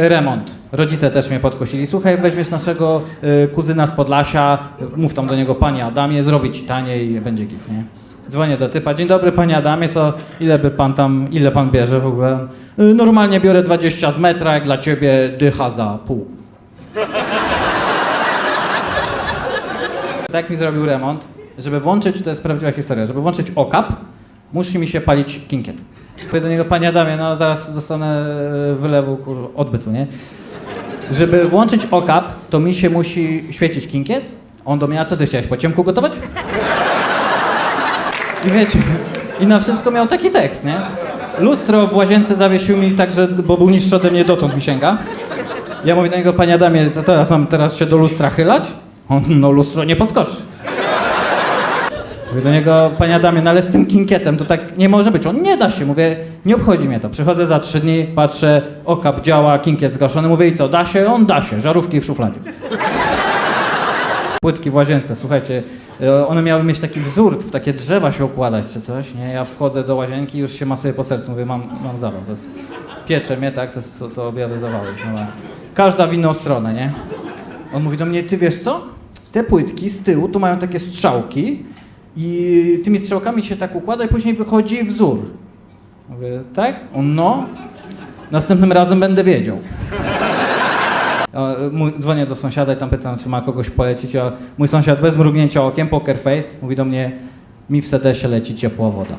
Remont. Rodzice też mnie podkosili. Słuchaj, weźmiesz naszego y, kuzyna z Podlasia, mów tam do niego, panie Adamie, zrobi ci taniej, będzie git, nie? Dzwonię do typa, dzień dobry panie Adamie, to ile by pan tam, ile pan bierze w ogóle? Y, normalnie biorę 20 z metra, jak dla ciebie dycha za pół. tak mi zrobił remont, żeby włączyć, to jest prawdziwa historia, żeby włączyć okap, musi mi się palić kinkiet. Mówię do niego, panie Adamie, no zaraz dostanę e, wylewu kur, odbytu, nie? Żeby włączyć okap, to mi się musi świecić kinkiet. On do mnie, a co ty chciałeś, po ciemku gotować? I wiecie, i na wszystko miał taki tekst, nie? Lustro w łazience zawiesił mi tak, że, bo był niższy ode mnie, dotąd mi sięga. Ja mówię do niego, panie Adamie, co teraz mam teraz się do lustra chylać? On, no lustro nie podskoczy. Mówię do niego, panie Adamie, no ale z tym kinkietem to tak nie może być. On nie da się. Mówię, nie obchodzi mnie to. Przychodzę za trzy dni, patrzę, okap działa, kinkiet zgaszony. Mówię, i co, da się? On da się. Żarówki w szufladzie. Płytki w łazience, słuchajcie, e, one miały mieć taki wzór, w takie drzewa się układać czy coś, nie? Ja wchodzę do łazienki już się masuję po sercu, mówię, mam, mam zawał, to jest, piecze mnie, tak, to, jest, to objawy normalne. Każda w inną stronę, nie? On mówi do mnie, ty wiesz co? Te płytki z tyłu tu mają takie strzałki i tymi strzałkami się tak układa i później wychodzi wzór. Mówię, tak? On, no. Następnym razem będę wiedział. Dzwonię do sąsiada i tam pytam, czy ma kogoś polecić, a mój sąsiad bez mrugnięcia okiem, poker face, mówi do mnie, mi w sedesie leci ciepła woda.